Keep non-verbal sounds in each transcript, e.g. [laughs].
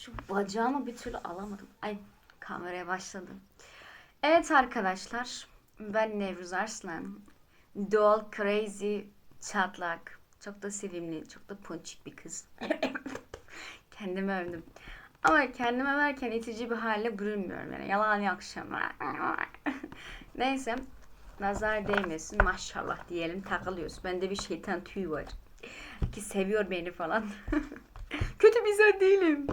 Şu bacağımı bir türlü alamadım. Ay kameraya başladım. Evet arkadaşlar. Ben Nevruz Arslan. Doğal, crazy, çatlak. Çok da sevimli, çok da ponçik bir kız. [laughs] Kendimi övdüm. Ama kendime verken itici bir hale bürünmüyorum. Yani yalan yok şama. [laughs] Neyse. Nazar değmesin maşallah diyelim takılıyoruz. Bende bir şeytan tüyü var. Ki seviyor beni falan. [laughs] Kötü bir insan değilim.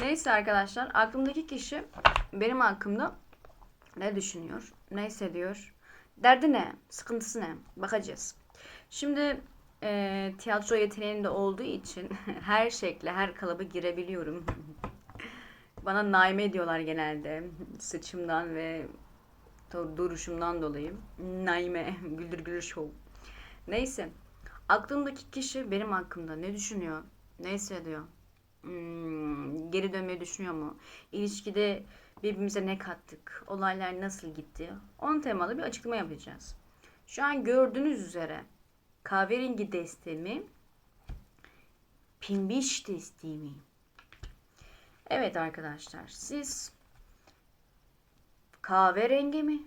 Neyse arkadaşlar aklımdaki kişi benim hakkımda ne düşünüyor, ne hissediyor, derdi ne, sıkıntısı ne bakacağız. Şimdi e, tiyatro yeteneğim de olduğu için [laughs] her şekle, her kalıba girebiliyorum. [laughs] Bana naime diyorlar genelde saçımdan ve dur- duruşumdan dolayı. Naime, [laughs] güldür güldür show. Neyse. Aklımdaki kişi benim hakkımda ne düşünüyor, ne hissediyor, Hmm, geri dönmeyi düşünüyor mu? İlişkide birbirimize ne kattık? Olaylar nasıl gitti? On temalı bir açıklama yapacağız. Şu an gördüğünüz üzere kahverengi destemi, pimbiş destemi. Evet arkadaşlar siz kahverengi mi?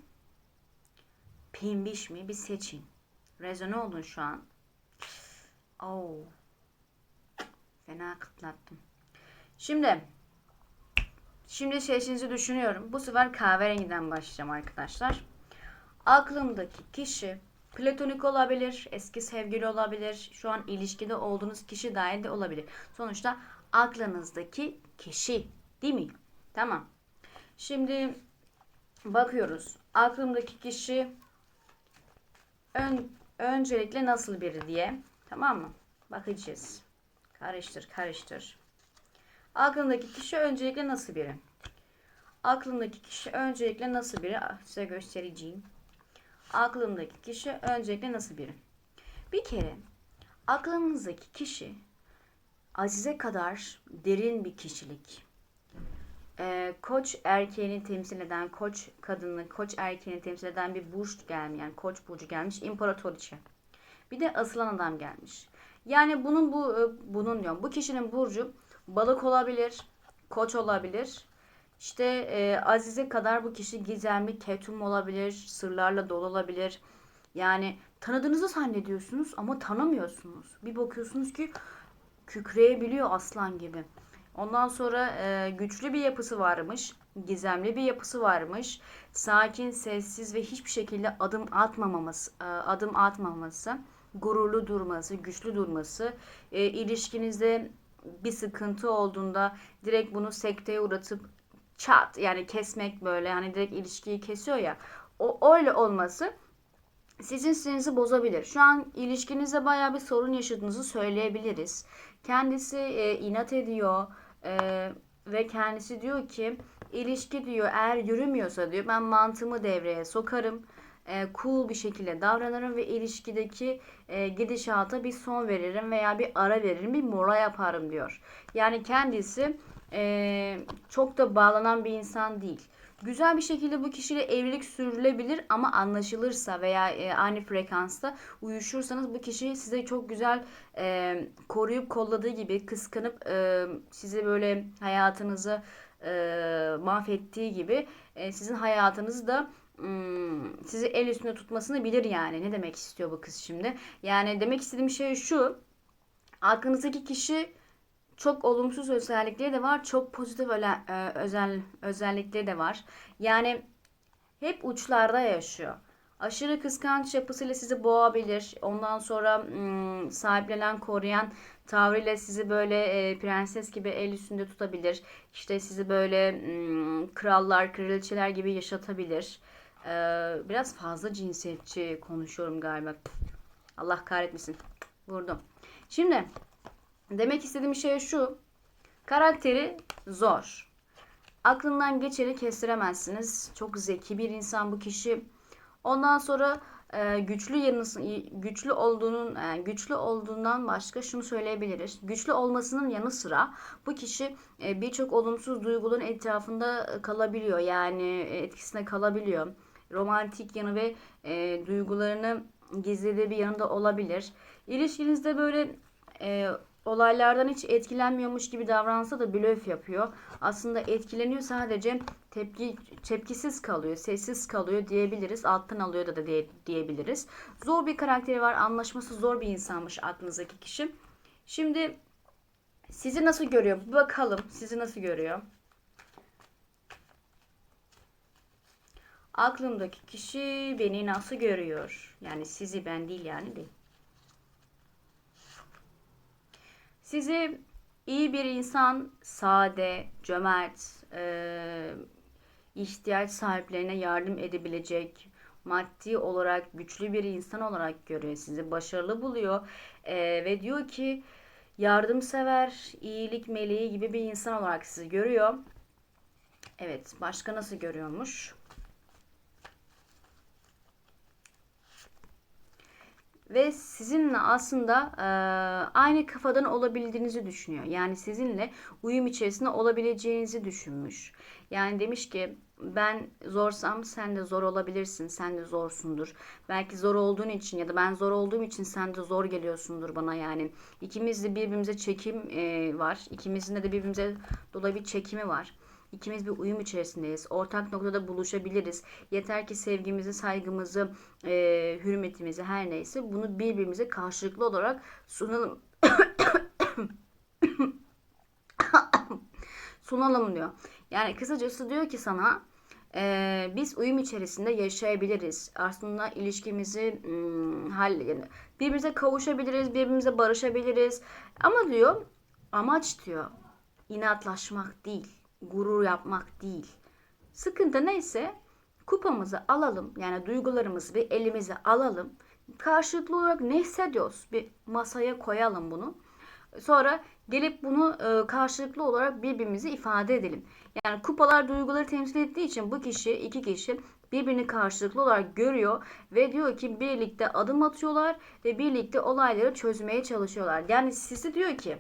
Pimbiş mi? Bir seçin. Rezone olun şu an. Oh. Fena kıtlattım. Şimdi şimdi seçinizi düşünüyorum. Bu sefer kahverengiden başlayacağım arkadaşlar. Aklımdaki kişi platonik olabilir, eski sevgili olabilir, şu an ilişkide olduğunuz kişi dahi de olabilir. Sonuçta aklınızdaki kişi değil mi? Tamam. Şimdi bakıyoruz. Aklımdaki kişi ön, öncelikle nasıl biri diye. Tamam mı? Bakacağız. Karıştır, karıştır. Aklındaki kişi öncelikle nasıl biri? Aklındaki kişi öncelikle nasıl biri? Ah, Size göstereceğim. Aklımdaki kişi öncelikle nasıl biri? Bir kere aklınızdaki kişi Azize kadar derin bir kişilik. Ee, koç erkeğini temsil eden, koç kadını, koç erkeğini temsil eden bir burç gelmeyen, koç burcu gelmiş, imparatoriçe. Bir de asılan adam gelmiş. Yani bunun bu e, bunun diyorum. Bu kişinin burcu balık olabilir, koç olabilir. İşte e, Azize kadar bu kişi gizemli, ketum olabilir, sırlarla dolu olabilir. Yani tanıdığınızı zannediyorsunuz ama tanımıyorsunuz. Bir bakıyorsunuz ki kükreyebiliyor aslan gibi. Ondan sonra e, güçlü bir yapısı varmış, gizemli bir yapısı varmış. Sakin, sessiz ve hiçbir şekilde adım atmamaması, e, adım atmaması, gururlu durması, güçlü durması, e, ilişkinizde bir sıkıntı olduğunda direkt bunu sekteye uğratıp çat yani kesmek böyle hani direkt ilişkiyi kesiyor ya. O öyle olması sizin sinirinizi bozabilir. Şu an ilişkinizde bayağı bir sorun yaşadığınızı söyleyebiliriz. Kendisi e, inat ediyor e, ve kendisi diyor ki ilişki diyor eğer yürümüyorsa diyor ben mantığımı devreye sokarım. E, cool bir şekilde davranırım ve ilişkideki e, gidişata bir son veririm veya bir ara veririm, bir mola yaparım diyor. Yani kendisi e, çok da bağlanan bir insan değil. Güzel bir şekilde bu kişiyle evlilik sürdürülebilir ama anlaşılırsa veya e, aynı frekansta uyuşursanız bu kişi size çok güzel e, koruyup kolladığı gibi kıskanıp e, sizi böyle hayatınızı e, mahvettiği gibi e, sizin hayatınızı da hmm, sizi el üstünde tutmasını bilir yani. Ne demek istiyor bu kız şimdi? Yani demek istediğim şey şu. Aklınızdaki kişi çok olumsuz özellikleri de var, çok pozitif öle- e, özel özellikleri de var. Yani hep uçlarda yaşıyor. Aşırı kıskanç yapısıyla sizi boğabilir. Ondan sonra hmm, sahiplenen, koruyan tavrıyla sizi böyle e, prenses gibi el üstünde tutabilir. İşte sizi böyle hmm, krallar, kraliçeler gibi yaşatabilir. Ee, biraz fazla cinsiyetçi konuşuyorum galiba. Allah kahretmesin. Vurdum. Şimdi Demek istediğim şey şu. Karakteri zor. Aklından geçeri kestiremezsiniz. Çok zeki bir insan bu kişi. Ondan sonra e, güçlü yanısı güçlü olduğunun e, güçlü olduğundan başka şunu söyleyebiliriz. Güçlü olmasının yanı sıra bu kişi e, birçok olumsuz duyguların etrafında kalabiliyor. Yani e, etkisinde kalabiliyor. Romantik yanı ve e, duygularını gizlediği bir yanında olabilir. İlişkinizde böyle e, olaylardan hiç etkilenmiyormuş gibi davransa da blöf yapıyor. Aslında etkileniyor sadece tepki tepkisiz kalıyor, sessiz kalıyor diyebiliriz. Alttan alıyor da, da diye, diyebiliriz. Zor bir karakteri var. Anlaşması zor bir insanmış aklınızdaki kişi. Şimdi sizi nasıl görüyor? Bakalım sizi nasıl görüyor? Aklımdaki kişi beni nasıl görüyor? Yani sizi ben değil yani değil. Sizi iyi bir insan, sade, cömert, e, ihtiyaç sahiplerine yardım edebilecek, maddi olarak güçlü bir insan olarak görüyor. Sizi başarılı buluyor E, ve diyor ki yardımsever, iyilik meleği gibi bir insan olarak sizi görüyor. Evet, başka nasıl görüyormuş? Ve sizinle aslında e, aynı kafadan olabildiğinizi düşünüyor. Yani sizinle uyum içerisinde olabileceğinizi düşünmüş. Yani demiş ki ben zorsam sen de zor olabilirsin. Sen de zorsundur. Belki zor olduğun için ya da ben zor olduğum için sen de zor geliyorsundur bana yani. İkimiz de birbirimize çekim e, var. İkimizin de birbirimize dolayı bir çekimi var. İkimiz bir uyum içerisindeyiz. Ortak noktada buluşabiliriz. Yeter ki sevgimizi, saygımızı, e, hürmetimizi her neyse bunu birbirimize karşılıklı olarak sunalım. [coughs] sunalım diyor. Yani kısacası diyor ki sana e, biz uyum içerisinde yaşayabiliriz. Aslında ilişkimizi hmm, hal yani birbirimize kavuşabiliriz, birbirimize barışabiliriz. Ama diyor amaç diyor inatlaşmak değil gurur yapmak değil. Sıkıntı neyse kupamızı alalım. Yani duygularımızı bir elimize alalım. Karşılıklı olarak ne hissediyoruz? Bir masaya koyalım bunu. Sonra gelip bunu e, karşılıklı olarak birbirimizi ifade edelim. Yani kupalar duyguları temsil ettiği için bu kişi, iki kişi birbirini karşılıklı olarak görüyor ve diyor ki birlikte adım atıyorlar ve birlikte olayları çözmeye çalışıyorlar. Yani sizi diyor ki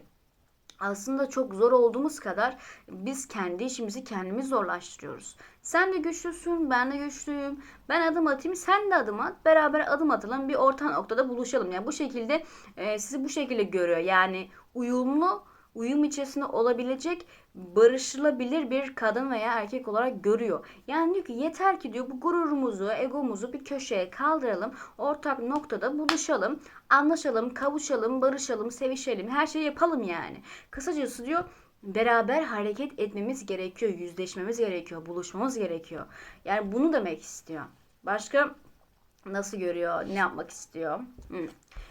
aslında çok zor olduğumuz kadar biz kendi işimizi kendimiz zorlaştırıyoruz. Sen de güçlüsün, ben de güçlüyüm. Ben adım atayım, sen de adım at. Beraber adım atalım, bir orta noktada buluşalım. Yani bu şekilde e, sizi bu şekilde görüyor. Yani uyumlu uyum içerisinde olabilecek barışılabilir bir kadın veya erkek olarak görüyor. Yani diyor ki yeter ki diyor bu gururumuzu, egomuzu bir köşeye kaldıralım. Ortak noktada buluşalım, anlaşalım, kavuşalım, barışalım, sevişelim. Her şeyi yapalım yani. Kısacası diyor beraber hareket etmemiz gerekiyor, yüzleşmemiz gerekiyor, buluşmamız gerekiyor. Yani bunu demek istiyor. Başka nasıl görüyor, ne yapmak istiyor? Hmm.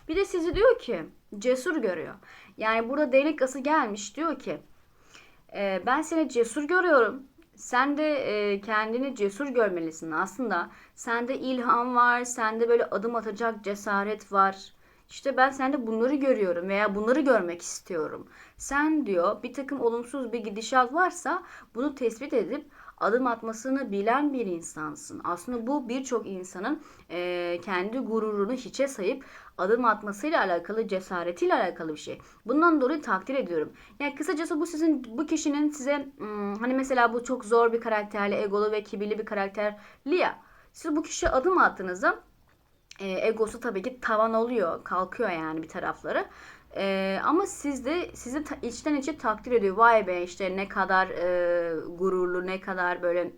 Bir de sizi diyor ki cesur görüyor. Yani burada delikası gelmiş diyor ki e, ben seni cesur görüyorum. Sen de e, kendini cesur görmelisin aslında. Sende ilham var, sende böyle adım atacak cesaret var. İşte ben sende bunları görüyorum veya bunları görmek istiyorum. Sen diyor bir takım olumsuz bir gidişat varsa bunu tespit edip adım atmasını bilen bir insansın. Aslında bu birçok insanın e, kendi gururunu hiçe sayıp adım atmasıyla alakalı, cesaretiyle alakalı bir şey. Bundan dolayı takdir ediyorum. Yani kısacası bu sizin, bu kişinin size hmm, hani mesela bu çok zor bir karakterli, egolu ve kibirli bir karakter Lia. Siz bu kişiye adım attığınızda e, egosu tabii ki tavan oluyor, kalkıyor yani bir tarafları. Ee, ama siz de sizi ta, içten içe takdir ediyor. Vay be işte ne kadar e, gururlu, ne kadar böyle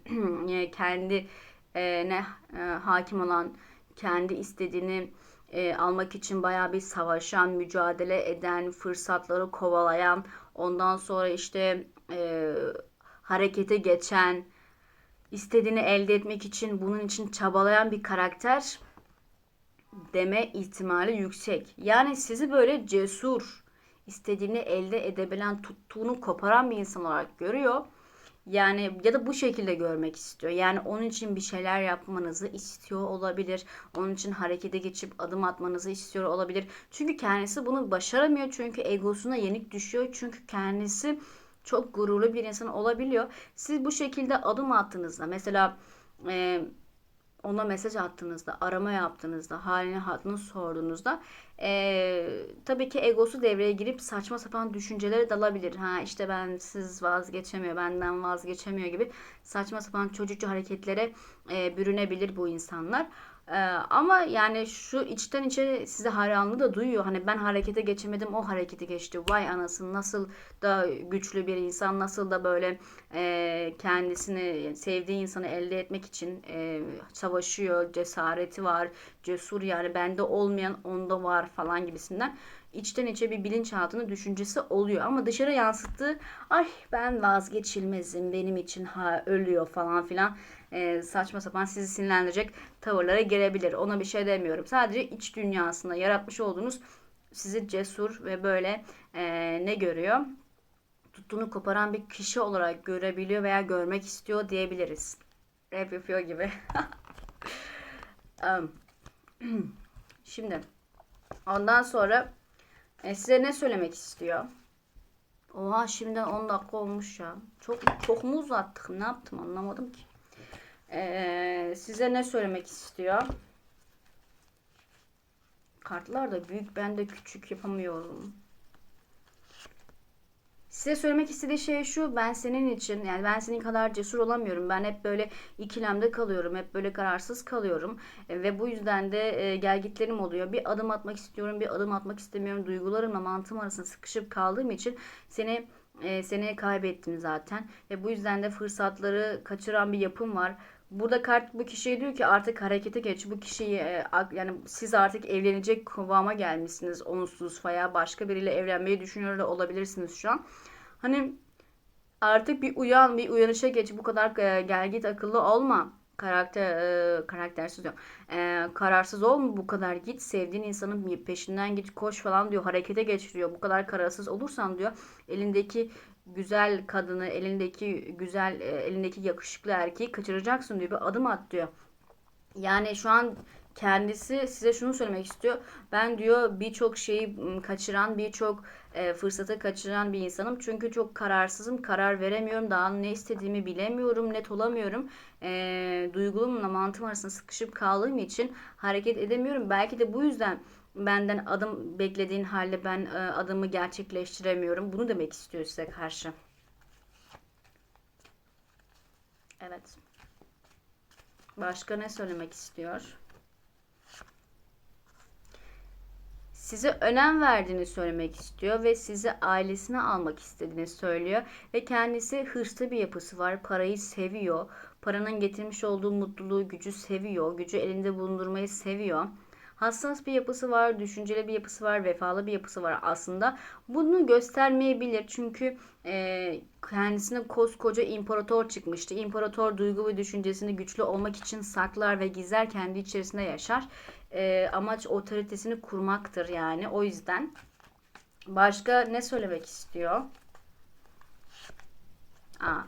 [clears throat] kendi e, ne e, hakim olan, kendi istediğini e, almak için bayağı bir savaşan, mücadele eden, fırsatları kovalayan, ondan sonra işte e, harekete geçen, istediğini elde etmek için bunun için çabalayan bir karakter deme ihtimali yüksek. Yani sizi böyle cesur, istediğini elde edebilen, tuttuğunu koparan bir insan olarak görüyor. Yani ya da bu şekilde görmek istiyor. Yani onun için bir şeyler yapmanızı istiyor olabilir. Onun için harekete geçip adım atmanızı istiyor olabilir. Çünkü kendisi bunu başaramıyor. Çünkü egosuna yenik düşüyor. Çünkü kendisi çok gururlu bir insan olabiliyor. Siz bu şekilde adım attığınızda mesela e, ona mesaj attığınızda, arama yaptığınızda, halini hatını sorduğunuzda ee, tabii ki egosu devreye girip saçma sapan düşüncelere dalabilir. Ha işte ben siz vazgeçemiyor, benden vazgeçemiyor gibi saçma sapan çocukça hareketlere e, bürünebilir bu insanlar. Ee, ama yani şu içten içe size hayranlığı da duyuyor. Hani ben harekete geçemedim o harekete geçti. Vay anasını nasıl da güçlü bir insan nasıl da böyle e, kendisini sevdiği insanı elde etmek için e, savaşıyor. Cesareti var. Cesur yani bende olmayan onda var falan gibisinden içten içe bir bilinçaltının düşüncesi oluyor. Ama dışarı yansıttığı ay ben vazgeçilmezim benim için ha ölüyor falan filan e, saçma sapan sizi sinirlendirecek tavırlara girebilir. Ona bir şey demiyorum. Sadece iç dünyasında yaratmış olduğunuz sizi cesur ve böyle e, ne görüyor? Tuttuğunu koparan bir kişi olarak görebiliyor veya görmek istiyor diyebiliriz. Rap yapıyor gibi. [laughs] [clears throat] Şimdi ondan sonra e, size ne söylemek istiyor? Oha şimdiden 10 dakika olmuş ya. Çok çok mu uzattık? Ne yaptım anlamadım ki. Ee, size ne söylemek istiyor? Kartlar da büyük ben de küçük yapamıyorum. Size söylemek istediği şey şu. Ben senin için yani ben senin kadar cesur olamıyorum. Ben hep böyle ikilemde kalıyorum. Hep böyle kararsız kalıyorum. E, ve bu yüzden de e, gelgitlerim oluyor. Bir adım atmak istiyorum. Bir adım atmak istemiyorum. Duygularımla mantığım arasında sıkışıp kaldığım için seni e, seni kaybettim zaten. Ve bu yüzden de fırsatları kaçıran bir yapım var. Burada kart bu kişiye diyor ki artık harekete geç. Bu kişiyi e, yani siz artık evlenecek kıvama gelmişsiniz. Onsuz veya başka biriyle evlenmeyi düşünüyor da olabilirsiniz şu an. Hani artık bir uyan, bir uyanışa geç. Bu kadar e, gel git akıllı olma. Karakter e, karaktersiz diyor. E, kararsız olma bu kadar git. Sevdiğin insanın peşinden git koş falan diyor. Harekete geç diyor. Bu kadar kararsız olursan diyor. Elindeki güzel kadını, elindeki güzel, e, elindeki yakışıklı erkeği kaçıracaksın diyor. Bir adım at diyor. Yani şu an kendisi size şunu söylemek istiyor. Ben diyor birçok şeyi kaçıran, birçok e, fırsatı kaçıran bir insanım. Çünkü çok kararsızım, karar veremiyorum. Daha ne istediğimi bilemiyorum, net olamıyorum. E, duygulumla mantığım arasında sıkışıp kaldığım için hareket edemiyorum. Belki de bu yüzden benden adım beklediğin halde ben e, adımı gerçekleştiremiyorum. Bunu demek istiyor size karşı. Evet. Başka ne söylemek istiyor? Size önem verdiğini söylemek istiyor ve sizi ailesine almak istediğini söylüyor ve kendisi hırslı bir yapısı var. Parayı seviyor. Paranın getirmiş olduğu mutluluğu, gücü seviyor. Gücü elinde bulundurmayı seviyor. Hassas bir yapısı var, düşünceli bir yapısı var, vefalı bir yapısı var aslında. Bunu göstermeyebilir çünkü e, kendisine koskoca imparator çıkmıştı. İmparator duygu ve düşüncesini güçlü olmak için saklar ve gizler kendi içerisinde yaşar. E, amaç otoritesini kurmaktır yani. O yüzden başka ne söylemek istiyor? Aa,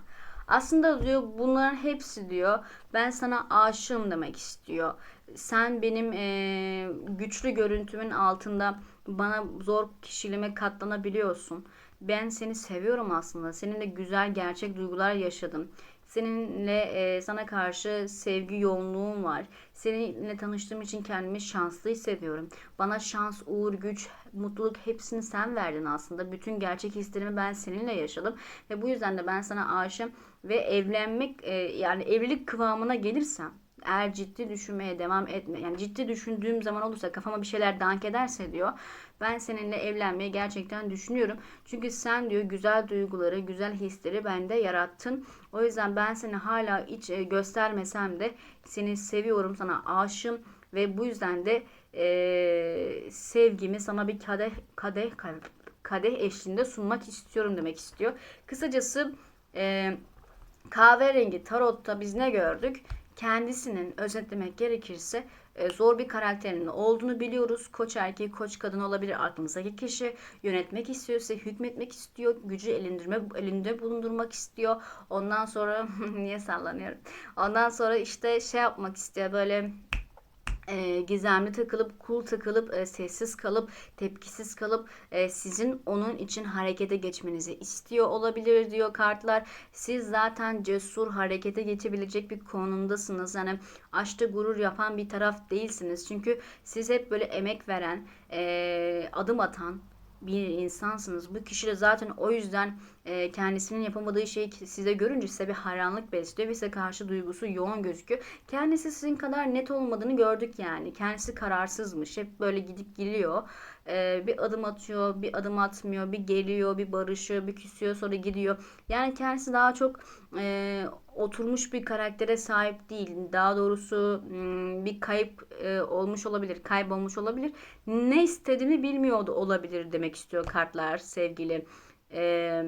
aslında diyor bunların hepsi diyor ben sana aşığım demek istiyor. Sen benim e, güçlü görüntümün altında bana zor kişiliğime katlanabiliyorsun. Ben seni seviyorum aslında. Seninle güzel gerçek duygular yaşadım. Seninle e, sana karşı sevgi yoğunluğum var. Seninle tanıştığım için kendimi şanslı hissediyorum. Bana şans, uğur, güç, mutluluk hepsini sen verdin aslında. Bütün gerçek hislerimi ben seninle yaşadım. Ve bu yüzden de ben sana aşığım. Ve evlenmek e, yani evlilik kıvamına gelirsem eğer ciddi düşünmeye devam etme yani ciddi düşündüğüm zaman olursa kafama bir şeyler dank ederse diyor ben seninle evlenmeyi gerçekten düşünüyorum. Çünkü sen diyor güzel duyguları, güzel hisleri bende yarattın. O yüzden ben seni hala hiç e, göstermesem de seni seviyorum, sana aşığım ve bu yüzden de e, sevgimi sana bir kadeh kadeh kadeh eşliğinde sunmak istiyorum demek istiyor. Kısacası e, kahverengi tarotta biz ne gördük? kendisinin özetlemek gerekirse zor bir karakterinin olduğunu biliyoruz. Koç erkeği, koç kadın olabilir aklımızdaki kişi. Yönetmek istiyorsa, hükmetmek istiyor. Gücü elindirme, elinde bulundurmak istiyor. Ondan sonra [laughs] niye sallanıyorum? Ondan sonra işte şey yapmak istiyor. Böyle e, gizemli takılıp, kul takılıp, e, sessiz kalıp, tepkisiz kalıp e, sizin onun için harekete geçmenizi istiyor olabilir diyor kartlar. Siz zaten cesur harekete geçebilecek bir konumdasınız. Yani aşkta gurur yapan bir taraf değilsiniz. Çünkü siz hep böyle emek veren, e, adım atan, bir insansınız. Bu kişi de zaten o yüzden e, kendisinin yapamadığı şeyi size görünce size bir hayranlık besliyor ve size karşı duygusu yoğun gözüküyor. Kendisi sizin kadar net olmadığını gördük yani. Kendisi kararsızmış. Hep böyle gidip geliyor. E, bir adım atıyor, bir adım atmıyor, bir geliyor, bir barışıyor, bir küsüyor, sonra gidiyor. Yani kendisi daha çok e, oturmuş bir karaktere sahip değil. Daha doğrusu hmm, bir kayıp e, olmuş olabilir, kaybolmuş olabilir. Ne istediğini bilmiyordu olabilir demek istiyor kartlar sevgili e,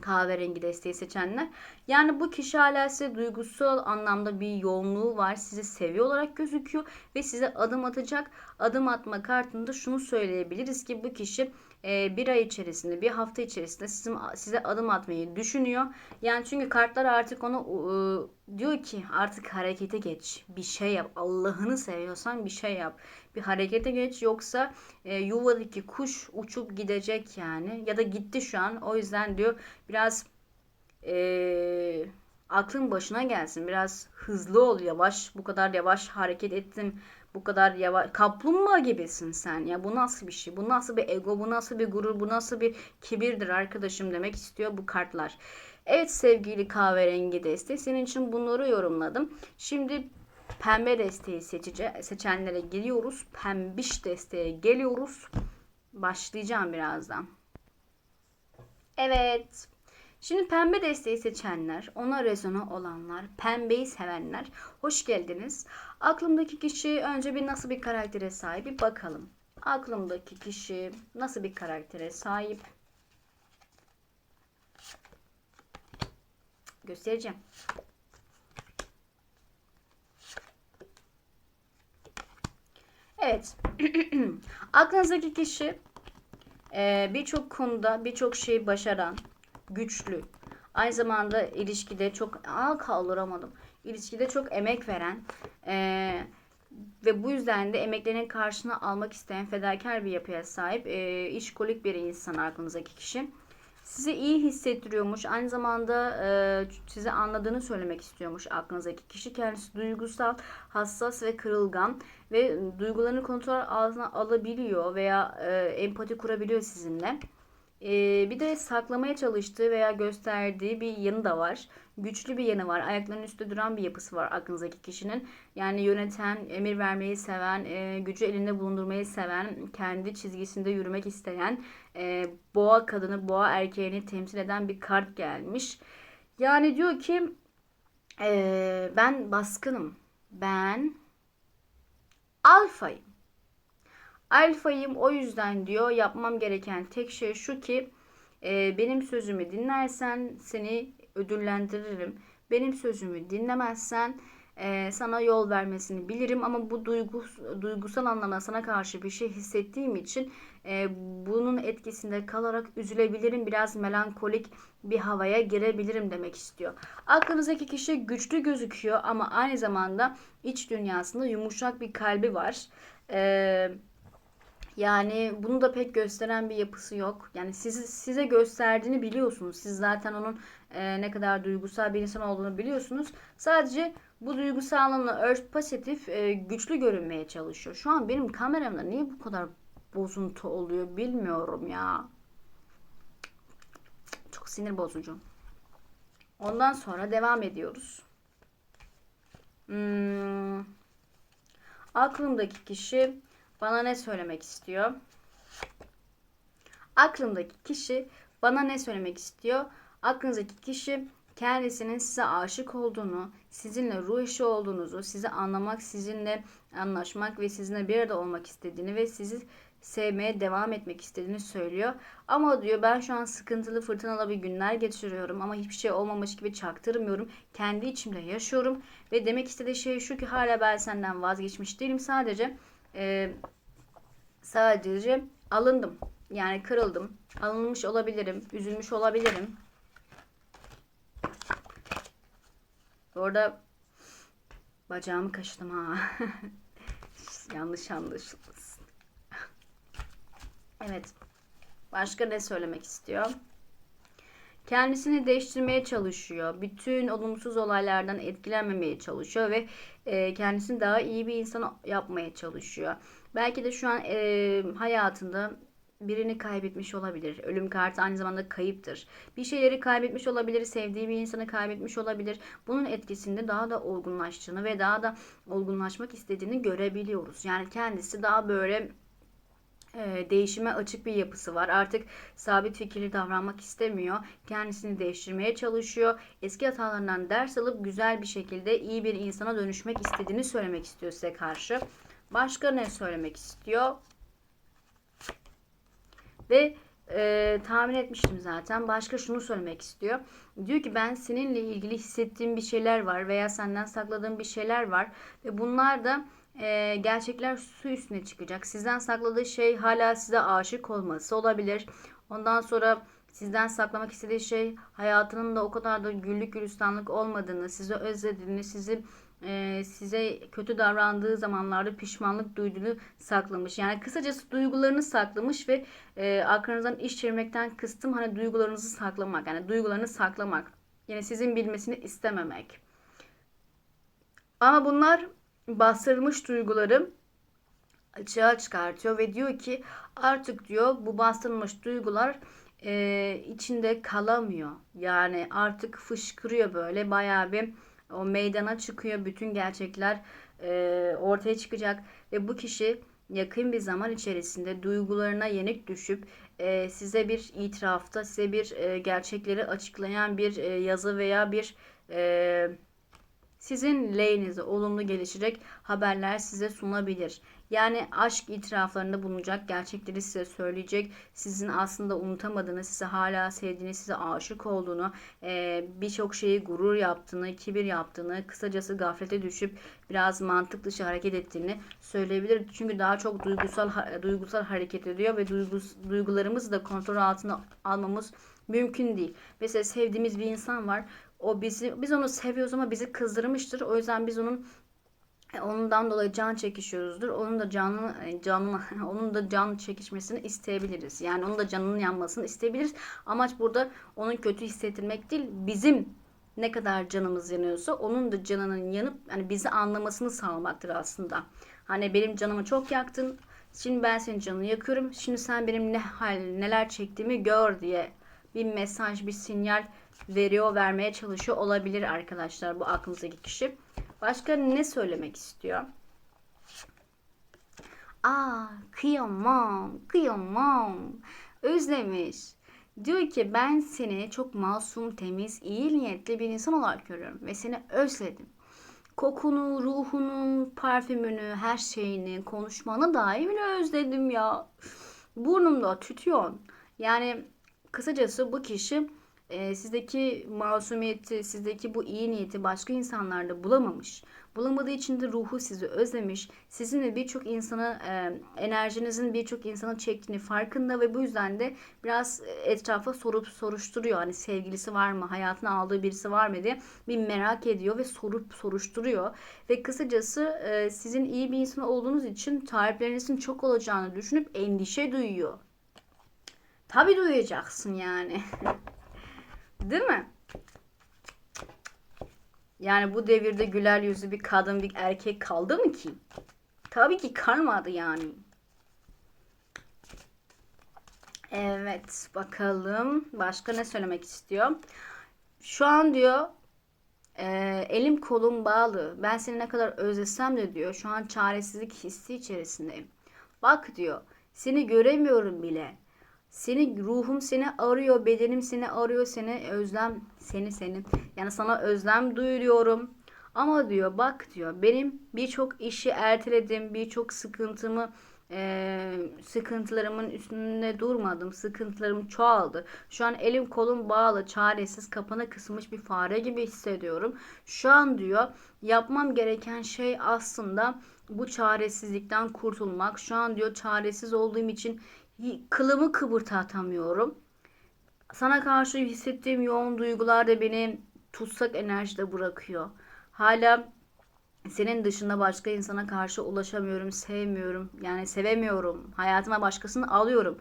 kahverengi desteği seçenler. Yani bu kişi hala size duygusal anlamda bir yoğunluğu var. Sizi seviyor olarak gözüküyor ve size adım atacak. Adım atma kartında şunu söyleyebiliriz ki bu kişi e, bir ay içerisinde, bir hafta içerisinde sizin, size adım atmayı düşünüyor. Yani çünkü kartlar artık onu e, diyor ki artık harekete geç. Bir şey yap. Allah'ını seviyorsan bir şey yap. Bir harekete geç yoksa e, yuvadaki kuş uçup gidecek yani. Ya da gitti şu an. O yüzden diyor biraz e, aklın başına gelsin. Biraz hızlı ol yavaş. Bu kadar yavaş hareket ettim bu kadar yavaş kaplumbağa gibisin sen ya bu nasıl bir şey bu nasıl bir ego bu nasıl bir gurur bu nasıl bir kibirdir arkadaşım demek istiyor bu kartlar. Evet sevgili kahverengi desteği senin için bunları yorumladım. Şimdi pembe desteği seçece seçenlere geliyoruz. Pembiş desteğe geliyoruz. Başlayacağım birazdan. Evet. Şimdi pembe desteği seçenler, ona rezone olanlar, pembeyi sevenler hoş geldiniz. Aklımdaki kişi önce bir nasıl bir karaktere sahip bir bakalım. Aklımdaki kişi nasıl bir karaktere sahip? Göstereceğim. Evet. [clears throat] Aklınızdaki kişi birçok konuda birçok şeyi başaran, güçlü. Aynı zamanda ilişkide çok aa kaldıramadım. İlişkide çok emek veren e, ve bu yüzden de emeklerinin karşına almak isteyen fedakar bir yapıya sahip e, işkolik bir insan aklınızdaki kişi. Sizi iyi hissettiriyormuş. Aynı zamanda e, size anladığını söylemek istiyormuş aklınızdaki kişi. Kendisi duygusal, hassas ve kırılgan ve duygularını kontrol altına alabiliyor veya e, empati kurabiliyor sizinle. Ee, bir de saklamaya çalıştığı veya gösterdiği bir yanı da var. Güçlü bir yanı var. Ayaklarının üstte duran bir yapısı var aklınızdaki kişinin. Yani yöneten, emir vermeyi seven, e, gücü elinde bulundurmayı seven, kendi çizgisinde yürümek isteyen, e, boğa kadını, boğa erkeğini temsil eden bir kart gelmiş. Yani diyor ki e, ben baskınım. Ben alfayım. Alfayım o yüzden diyor yapmam gereken tek şey şu ki e, benim sözümü dinlersen seni ödüllendiririm. Benim sözümü dinlemezsen e, sana yol vermesini bilirim ama bu duygu, duygusal anlamda sana karşı bir şey hissettiğim için e, bunun etkisinde kalarak üzülebilirim. Biraz melankolik bir havaya girebilirim demek istiyor. Aklınızdaki kişi güçlü gözüküyor ama aynı zamanda iç dünyasında yumuşak bir kalbi var. Eee yani bunu da pek gösteren bir yapısı yok. Yani sizi, size gösterdiğini biliyorsunuz. Siz zaten onun e, ne kadar duygusal bir insan olduğunu biliyorsunuz. Sadece bu duygusallığını ört pozitif e, güçlü görünmeye çalışıyor. Şu an benim kameramda niye bu kadar bozuntu oluyor bilmiyorum ya. Çok sinir bozucu. Ondan sonra devam ediyoruz. Hmm. Aklımdaki kişi bana ne söylemek istiyor? Aklımdaki kişi bana ne söylemek istiyor? Aklınızdaki kişi kendisinin size aşık olduğunu, sizinle ruh eşi olduğunuzu, sizi anlamak, sizinle anlaşmak ve sizinle bir arada olmak istediğini ve sizi sevmeye devam etmek istediğini söylüyor. Ama diyor ben şu an sıkıntılı fırtınalı bir günler geçiriyorum ama hiçbir şey olmamış gibi çaktırmıyorum. Kendi içimde yaşıyorum ve demek istediği şey şu ki hala ben senden vazgeçmiş değilim. Sadece e, sadece alındım. Yani kırıldım. Alınmış olabilirim. Üzülmüş olabilirim. Orada bacağımı kaşıdım ha. [laughs] Yanlış anlaşılmasın. evet. Başka ne söylemek istiyor? Kendisini değiştirmeye çalışıyor. Bütün olumsuz olaylardan etkilenmemeye çalışıyor ve e, kendisini daha iyi bir insan yapmaya çalışıyor. Belki de şu an e, hayatında birini kaybetmiş olabilir. Ölüm kartı aynı zamanda kayıptır. Bir şeyleri kaybetmiş olabilir, sevdiği bir insanı kaybetmiş olabilir. Bunun etkisinde daha da olgunlaştığını ve daha da olgunlaşmak istediğini görebiliyoruz. Yani kendisi daha böyle e, değişime açık bir yapısı var. Artık sabit fikirli davranmak istemiyor. Kendisini değiştirmeye çalışıyor. Eski hatalarından ders alıp güzel bir şekilde iyi bir insana dönüşmek istediğini söylemek istiyor size karşı. Başka ne söylemek istiyor? Ve e, tahmin etmiştim zaten. Başka şunu söylemek istiyor. Diyor ki ben seninle ilgili hissettiğim bir şeyler var veya senden sakladığım bir şeyler var ve bunlar da e, gerçekler su üstüne çıkacak. Sizden sakladığı şey hala size aşık olması olabilir. Ondan sonra sizden saklamak istediği şey hayatının da o kadar da güllük gülistanlık olmadığını, sizi özlediğini, sizi e, size kötü davrandığı zamanlarda pişmanlık duyduğunu saklamış. Yani kısacası duygularını saklamış ve e, aklınızdan iş çevirmekten kıstım hani duygularınızı saklamak. Yani duygularını saklamak. Yani sizin bilmesini istememek. Ama bunlar bastırılmış duyguları açığa çıkartıyor ve diyor ki artık diyor bu bastırılmış duygular e, içinde kalamıyor. Yani artık fışkırıyor böyle bayağı bir o meydana çıkıyor. Bütün gerçekler e, ortaya çıkacak ve bu kişi yakın bir zaman içerisinde duygularına yenik düşüp e, size bir itirafta, size bir e, gerçekleri açıklayan bir e, yazı veya bir e, sizin lehinize olumlu gelişecek haberler size sunabilir. Yani aşk itiraflarında bulunacak, gerçekleri size söyleyecek, sizin aslında unutamadığını, sizi hala sevdiğini, size aşık olduğunu, e, birçok şeyi gurur yaptığını, kibir yaptığını, kısacası gaflete düşüp biraz mantık dışı hareket ettiğini söyleyebilir. Çünkü daha çok duygusal duygusal hareket ediyor ve duygularımızı da kontrol altına almamız mümkün değil. Mesela sevdiğimiz bir insan var. O bizi biz onu seviyoruz ama bizi kızdırmıştır. O yüzden biz onun ondan dolayı can çekişiyoruzdur. Onun da canı e, canı [laughs] onun da can çekişmesini isteyebiliriz. Yani onun da canının yanmasını isteyebiliriz. Amaç burada onun kötü hissettirmek değil. Bizim ne kadar canımız yanıyorsa onun da canının yanıp hani bizi anlamasını sağlamaktır aslında. Hani benim canımı çok yaktın. Şimdi ben senin canını yakıyorum. Şimdi sen benim ne hal neler çektiğimi gör diye bir mesaj, bir sinyal veriyor, vermeye çalışıyor olabilir arkadaşlar bu aklınızdaki kişi. Başka ne söylemek istiyor? Aa kıyamam, kıyamam. Özlemiş. Diyor ki ben seni çok masum, temiz, iyi niyetli bir insan olarak görüyorum ve seni özledim. Kokunu, ruhunu, parfümünü, her şeyini, konuşmanı dahi bile özledim ya. Burnumda tütüyorsun. Yani kısacası bu kişi e, sizdeki masumiyeti, sizdeki bu iyi niyeti başka insanlarda bulamamış. Bulamadığı için de ruhu sizi özlemiş. Sizinle birçok insanı, e, enerjinizin birçok insanı çektiğini farkında ve bu yüzden de biraz etrafa sorup soruşturuyor. Hani sevgilisi var mı, hayatına aldığı birisi var mı diye bir merak ediyor ve sorup soruşturuyor. Ve kısacası e, sizin iyi bir insan olduğunuz için taleplerinizin çok olacağını düşünüp endişe duyuyor. Tabi duyacaksın yani. [laughs] Değil mi? Yani bu devirde güler yüzlü bir kadın bir erkek kaldı mı ki? Tabii ki kalmadı yani. Evet bakalım başka ne söylemek istiyor. Şu an diyor e, elim kolum bağlı. Ben seni ne kadar özlesem de diyor şu an çaresizlik hissi içerisindeyim. Bak diyor seni göremiyorum bile. Seni ruhum seni arıyor, bedenim seni arıyor, seni özlem seni senin. Yani sana özlem duyuyorum. Ama diyor bak diyor benim birçok işi erteledim, birçok sıkıntımı e, sıkıntılarımın üstünde durmadım. Sıkıntılarım çoğaldı. Şu an elim kolum bağlı, çaresiz, kapana kısılmış bir fare gibi hissediyorum. Şu an diyor yapmam gereken şey aslında bu çaresizlikten kurtulmak. Şu an diyor çaresiz olduğum için kılımı kıpırdatamıyorum. Sana karşı hissettiğim yoğun duygular da beni tutsak enerjide bırakıyor. Hala senin dışında başka insana karşı ulaşamıyorum, sevmiyorum. Yani sevemiyorum. Hayatıma başkasını alıyorum.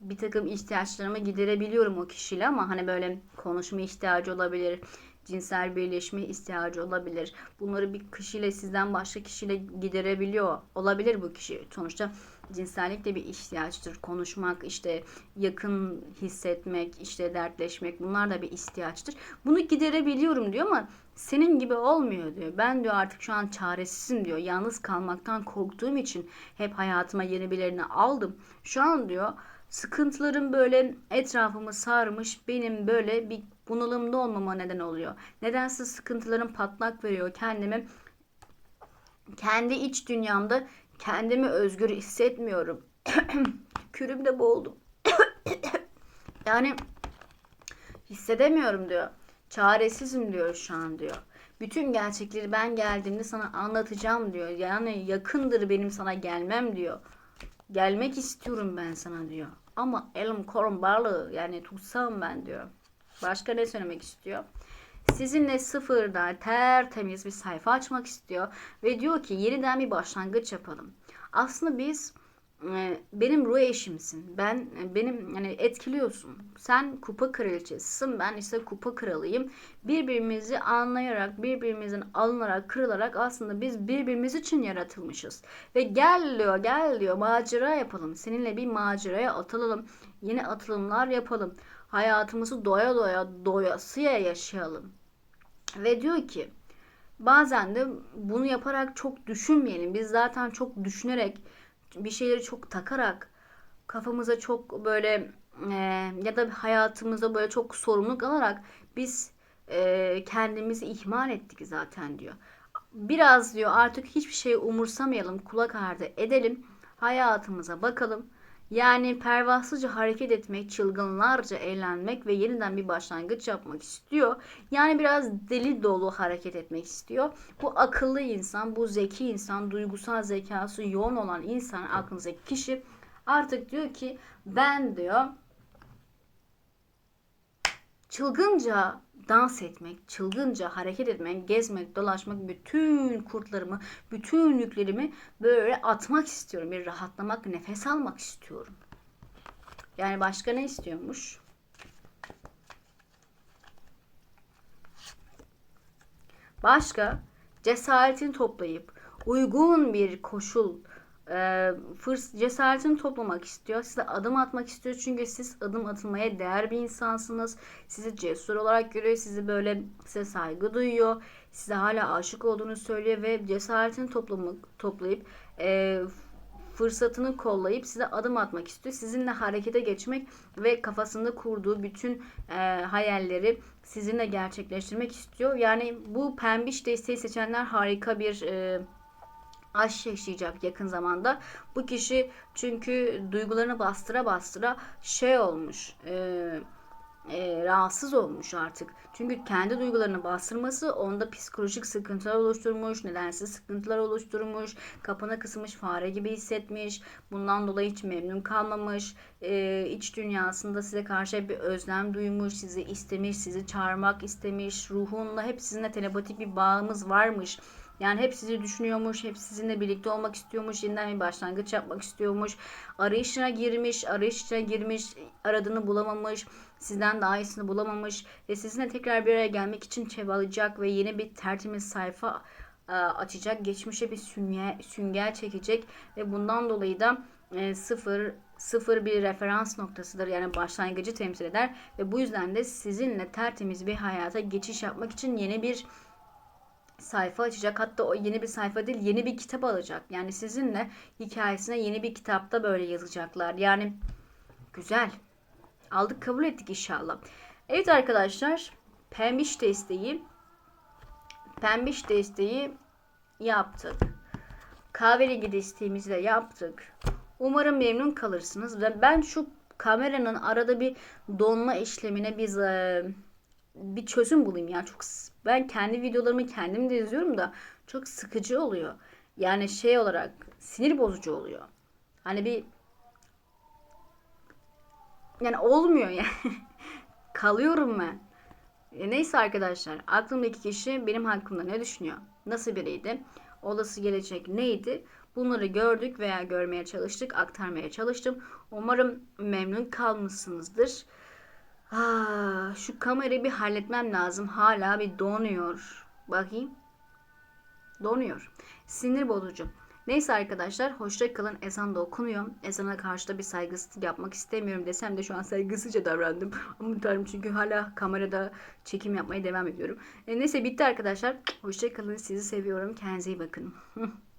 Bir takım ihtiyaçlarımı giderebiliyorum o kişiyle ama hani böyle konuşma ihtiyacı olabilir. Cinsel birleşme ihtiyacı olabilir. Bunları bir kişiyle sizden başka kişiyle giderebiliyor. Olabilir bu kişi. Sonuçta cinsellik de bir ihtiyaçtır. Konuşmak, işte yakın hissetmek, işte dertleşmek bunlar da bir ihtiyaçtır. Bunu giderebiliyorum diyor ama senin gibi olmuyor diyor. Ben diyor artık şu an çaresizim diyor. Yalnız kalmaktan korktuğum için hep hayatıma yeni birilerini aldım. Şu an diyor sıkıntılarım böyle etrafımı sarmış. Benim böyle bir bunalımda olmama neden oluyor. Nedense sıkıntılarım patlak veriyor. Kendimi kendi iç dünyamda kendimi özgür hissetmiyorum. [clears throat] Kürümde boğuldum. [clears throat] yani hissedemiyorum diyor. Çaresizim diyor şu an diyor. Bütün gerçekleri ben geldiğimde sana anlatacağım diyor. Yani yakındır benim sana gelmem diyor. Gelmek istiyorum ben sana diyor. Ama elim kolum bağlı yani tutsam ben diyor. Başka ne söylemek istiyor? Sizinle sıfırda tertemiz bir sayfa açmak istiyor. Ve diyor ki yeniden bir başlangıç yapalım. Aslında biz e, benim ruh eşimsin. Ben e, benim yani etkiliyorsun. Sen kupa kraliçesisin. Ben ise kupa kralıyım. Birbirimizi anlayarak, birbirimizin alınarak, kırılarak aslında biz birbirimiz için yaratılmışız. Ve gel diyor, gel diyor macera yapalım. Seninle bir maceraya atılalım. Yeni atılımlar yapalım. Hayatımızı doya doya doyasıya yaşayalım. Ve diyor ki bazen de bunu yaparak çok düşünmeyelim. Biz zaten çok düşünerek bir şeyleri çok takarak kafamıza çok böyle e, ya da hayatımıza böyle çok sorumluluk alarak biz e, kendimizi ihmal ettik zaten diyor. Biraz diyor artık hiçbir şeyi umursamayalım, kulak ardı edelim, hayatımıza bakalım. Yani pervasızca hareket etmek, çılgınlarca eğlenmek ve yeniden bir başlangıç yapmak istiyor. Yani biraz deli dolu hareket etmek istiyor. Bu akıllı insan, bu zeki insan, duygusal zekası yoğun olan insan, aklınızdaki kişi artık diyor ki ben diyor çılgınca dans etmek, çılgınca hareket etmek, gezmek, dolaşmak, bütün kurtlarımı, bütün yüklerimi böyle atmak istiyorum. Bir rahatlamak, nefes almak istiyorum. Yani başka ne istiyormuş? Başka cesaretini toplayıp uygun bir koşul e, fırs cesaretini toplamak istiyor. Size adım atmak istiyor. Çünkü siz adım atılmaya değer bir insansınız. Sizi cesur olarak görüyor. Sizi böyle size saygı duyuyor. Size hala aşık olduğunu söylüyor ve cesaretini toplamak, toplayıp e, fırsatını kollayıp size adım atmak istiyor. Sizinle harekete geçmek ve kafasında kurduğu bütün e, hayalleri sizinle gerçekleştirmek istiyor. Yani bu pembiş desteği seçenler harika bir e, aşk yaşayacak yakın zamanda. Bu kişi çünkü duygularını bastıra bastıra şey olmuş. E, e, rahatsız olmuş artık. Çünkü kendi duygularını bastırması onda psikolojik sıkıntılar oluşturmuş, nedensiz sıkıntılar oluşturmuş, kapına kısmış fare gibi hissetmiş, bundan dolayı hiç memnun kalmamış, e, iç dünyasında size karşı bir özlem duymuş, sizi istemiş, sizi çağırmak istemiş, ruhunla hep sizinle telepatik bir bağımız varmış yani hep sizi düşünüyormuş, hep sizinle birlikte olmak istiyormuş, yeniden bir başlangıç yapmak istiyormuş. Arayışına girmiş, arayışına girmiş, aradığını bulamamış, sizden daha iyisini bulamamış ve sizinle tekrar bir araya gelmek için çabalayacak ve yeni bir tertemiz sayfa e, açacak, geçmişe bir sünger, sünger çekecek ve bundan dolayı da e, sıfır sıfır bir referans noktasıdır. Yani başlangıcı temsil eder ve bu yüzden de sizinle tertemiz bir hayata geçiş yapmak için yeni bir sayfa açacak. Hatta o yeni bir sayfa değil yeni bir kitap alacak. Yani sizinle hikayesine yeni bir kitapta böyle yazacaklar. Yani güzel. Aldık kabul ettik inşallah. Evet arkadaşlar. Pembiş desteği Pembiş desteği yaptık. Kahverengi desteğimizi de yaptık. Umarım memnun kalırsınız. Ben şu kameranın arada bir donma işlemine biz bir çözüm bulayım ya. Çok ben kendi videolarımı kendim de izliyorum da çok sıkıcı oluyor. Yani şey olarak sinir bozucu oluyor. Hani bir yani olmuyor yani. [laughs] Kalıyorum ben. E neyse arkadaşlar aklımdaki kişi benim hakkımda ne düşünüyor? Nasıl biriydi? Olası gelecek neydi? Bunları gördük veya görmeye çalıştık, aktarmaya çalıştım. Umarım memnun kalmışsınızdır. Ha, şu kamerayı bir halletmem lazım. Hala bir donuyor. Bakayım. Donuyor. Sinir bozucu. Neyse arkadaşlar hoşça kalın. Ezan da okunuyor. Ezana karşı da bir saygısızlık yapmak istemiyorum desem de şu an [laughs] saygısızca davrandım. Aman tanrım çünkü hala kamerada çekim yapmaya devam ediyorum. E, neyse bitti arkadaşlar. Hoşça kalın. Sizi seviyorum. Kendinize iyi bakın. [laughs]